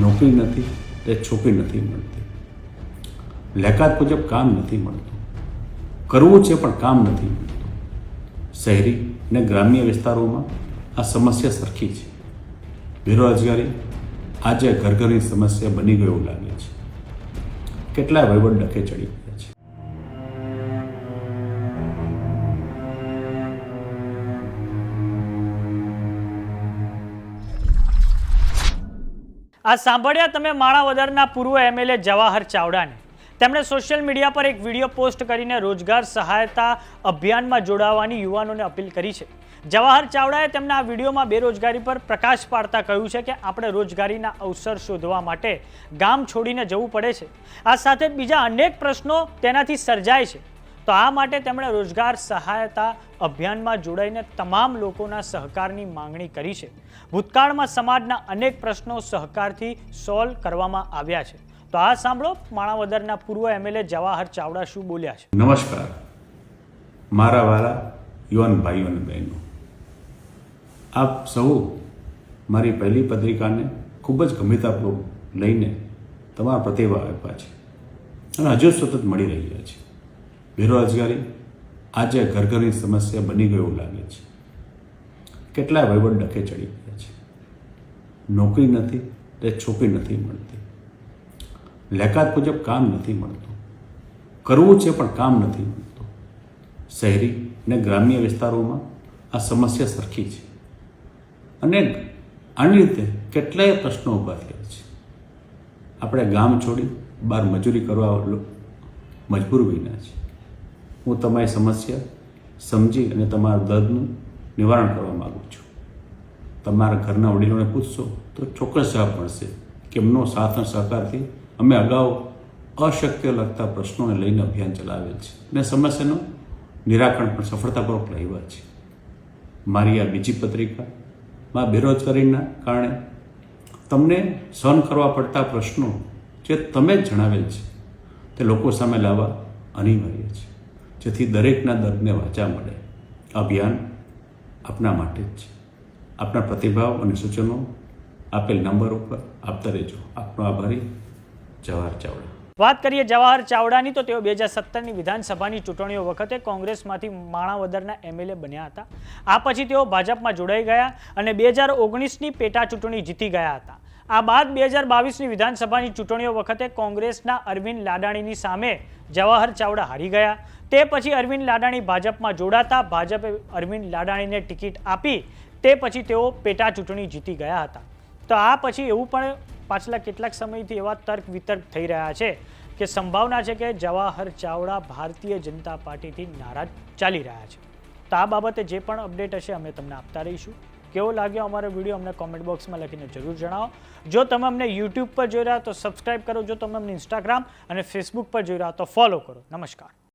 નોકરી નથી તે છોકરી નથી મળતી. લેકાત મુજબ કામ નથી મળતું. કરવું છે પણ કામ નથી મળતું. શહેરી અને ગ્રામ્ય વિસ્તારોમાં આ સમસ્યા સરખી છે. બેરોજગારી આજે ઘરઘરની સમસ્યા બની ગયું લાગે છે. કેટલાય વહીવટ ડખે ચડી ગયા છે. આ સાંભળ્યા તમે માણાવદરના પૂર્વ એમએલએ જવાહર ચાવડાને. તેમણે સોશિયલ મીડિયા પર એક વીડિયો પોસ્ટ કરીને રોજગાર સહાયતા અભિયાનમાં જોડાવાની યુવાનોને અપીલ કરી છે. જવાહર ચાવડાએ તેમના આ વિડીયોમાં બેરોજગારી પર પ્રકાશ પાડતા કહ્યું છે કે આપણે રોજગારીના અવસર શોધવા માટે ગામ છોડીને જવું પડે છે. આ સાથે બીજા અનેક પ્રશ્નો તેનાથી સર્જાય છે. તો આ માટે તેમણે રોજગાર સહાયતા અભિયાનમાં જોડાઈને તમામ લોકોના સહકારની માંગણી કરી છે. ભૂતકાળમાં સમાજના અનેક પ્રશ્નો સહકારથી સોલ્વ કરવામાં આવ્યા છે. તો આ સાંભળો માણાવદરના પૂર્વ એમએલએ જવાહર ચાવડા શું બોલ્યા છે. નમસ્કાર. મારા વાલા યુવાન ભાઈઓ અને બહેનો. આપ સૌ મારી પહેલી પત્રિકાને ખૂબ જ ગંભીરતાપૂર્વક લઈને તમારા પ્રતિભાવ આપ્યા છે. અને હજુ સતત મળી રહ્યા છે. બેરોજગારી આજે ઘરઘરની સમસ્યા બની ગયું લાગે છે. કેટલાય વહીવટ ડખે ચડી ગયા છે. નોકરી નથી તે છોકરી નથી મળતી. લેકાત મુજબ કામ નથી મળતું. કરવું છે પણ કામ નથી મળતું. શહેરી અને ગ્રામ્ય વિસ્તારોમાં આ સમસ્યા સરખી છે. અને આની રીતે કેટલાય પ્રશ્નો ઊભા થયા છે. આપણે ગામ છોડી બહાર મજૂરી કરવા મજબૂર બન્યા છે. હું તમારી સમસ્યા સમજી અને તમારા દર્દનું નિવારણ કરવા માગું છું. તમારા ઘરના વડીલોને પૂછશો તો ચોક્કસ જવાબ મળશે કે એમનો સાથ અને સહકારથી અમે અગાઉ અશક્ય લગતા પ્રશ્નોને લઈને અભિયાન ચલાવેલ છે. અને સમસ્યાનું નિરાકરણ પણ સફળતાપૂર્વક લાવ્યા છે. મારી આ બીજી પત્રિકામાં બેરોજગારીના કારણે તમને સહન કરવા પડતા પ્રશ્નો જે તમે જ જણાવેલ છે તે લોકો સામે લાવવા અનિવાર્ય છે. જેથી દરેકના દર્દને વાચા મળે. અભિયાન આપના માટે જ છે. આપના પ્રતિભાવ અને સૂચનો આપેલ નંબર ઉપર આપતા રહેજો. આપનો આભારી. જવાહર ચાવડા. વાત કરીએ જવાહર ચાવડાની, તો તેઓ બે હજાર સત્તરની વિધાનસભાની ચૂંટણીઓ વખતે કોંગ્રેસમાંથી માણાવદરના એમએલએ બન્યા હતા. આ પછી તેઓ ભાજપમાં જોડાઈ ગયા અને બે હજાર ઓગણીસની પેટા ચૂંટણી જીતી ગયા હતા. આ બાદ બે હજાર બાવીસની વિધાનસભાની ચૂંટણીઓ વખતે કોંગ્રેસના અરવિંદ લાડાણીની સામે જવાહર ચાવડા હારી ગયા. તે પછી અરવિંદ લાડાણી ભાજપમાં જોડાતા, ભાજપે અરવિંદ લાડાણીને ટિકિટ આપી, તે પછી તેઓ પેટા ચૂંટણી જીતી ગયા હતા. તો આ પછી એવું પણ પાછલા કેટલાક સમયથી એવા તર્ક વિતર્ક થઈ રહ્યા છે કે સંભાવના છે કે જવાહર ચાવડા ભારતીય જનતા પાર્ટીથી નારાજ ચાલી રહ્યા છે. તો આ બાબતે જે પણ અપડેટ હશે અમે તમને આપતા રહીશું. કેવો લાગ્યો અમારો વીડિયો અમને કોમેન્ટ બોક્સમાં લખીને જરૂર જણાવો. જો તમે અમને યુટ્યુબ પર જોઈ રહ્યા તો સબસ્ક્રાઇબ કરો. જો તમે અમને ઇન્સ્ટાગ્રામ અને ફેસબુક પર જોઈ રહ્યા તો ફોલો કરો. નમસ્કાર.